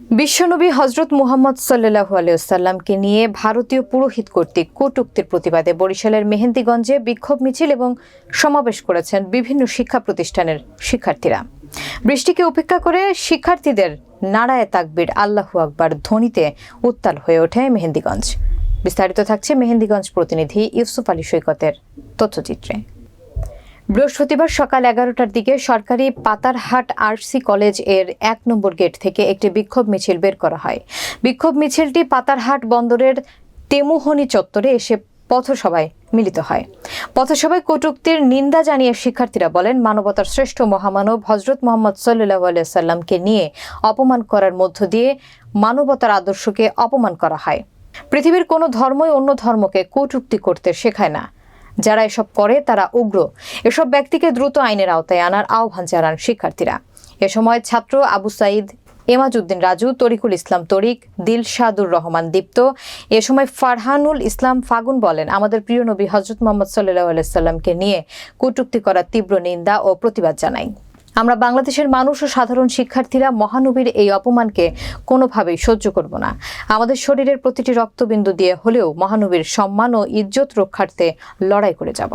বিশ্বনবী হজরত মুহাম্মদ সাল্লাহু আলিয়াল্লামকে নিয়ে ভারতীয় পুরোহিত কর্তৃক কটুক্তির প্রতিবাদে বরিশালের মেহেন্দিগঞ্জে বিক্ষোভ মিছিল এবং সমাবেশ করেছেন বিভিন্ন শিক্ষা প্রতিষ্ঠানের শিক্ষার্থীরা। বৃষ্টিকে উপেক্ষা করে শিক্ষার্থীদের নারায় তাকবির আল্লাহু আকবার ধ্বনিতে উত্তাল হয়ে ওঠে মেহেন্দিগঞ্জ। বিস্তারিত থাকছে মেহেন্দিগঞ্জ প্রতিনিধি ইউসুফ আলী সৈকতের তথ্যচিত্রে। বৃহস্পতিবার সকাল এগারোটার দিকে সরকারি পাতারহাট আরসি কলেজের এক নম্বর গেট থেকে একটি বিক্ষোভ মিছিল বের করা হয়। বিক্ষোভ মিছিলটি পাতারহাট বন্দরের তেমুহনি চত্বরে এসে পথসভায় মিলিত হয়। পথসভায় কটুক্তির নিন্দা জানিয়ে শিক্ষার্থীরা বলেন, মানবতার শ্রেষ্ঠ মহামানব হজরত মোহাম্মদ সাল্লাহ সাল্লামকে নিয়ে অপমান করার মধ্য দিয়ে মানবতার আদর্শকে অপমান করা হয়। পৃথিবীর কোনো ধর্মই অন্য ধর্মকে কটুক্তি করতে শেখায় না। যারা এসব করে তারা উগ্র। এসব ব্যক্তিকে দ্রুত আইনের আওতায় আনার আহ্বান জানান শিক্ষার্থীরা। এ সময় ছাত্র আবু সাইদ এমাজউদ্দিন রাজু, তরিকুল ইসলাম তরিক, দিলশাদুর রহমান দীপ্ত। এ সময় ফারহানুল ইসলাম ফাগুন বলেন, আমাদের প্রিয় নবী হজরত মোহাম্মদ সাল্লাহ আলাইসাল্লামকে নিয়ে কটুক্তি করার তীব্র নিন্দা ও প্রতিবাদ জানাই। আমরা বাংলাদেশের মানুষ ও সাধারণ শিক্ষার্থীরা মহানবীর এই অপমানকে কোনোভাবেই সহ্য করব না। আমাদের শরীরের প্রতিটি রক্তবিন্দু দিয়ে হলেও মহানবীর সম্মান ও ইজ্জত রক্ষার্থে লড়াই করে যাব।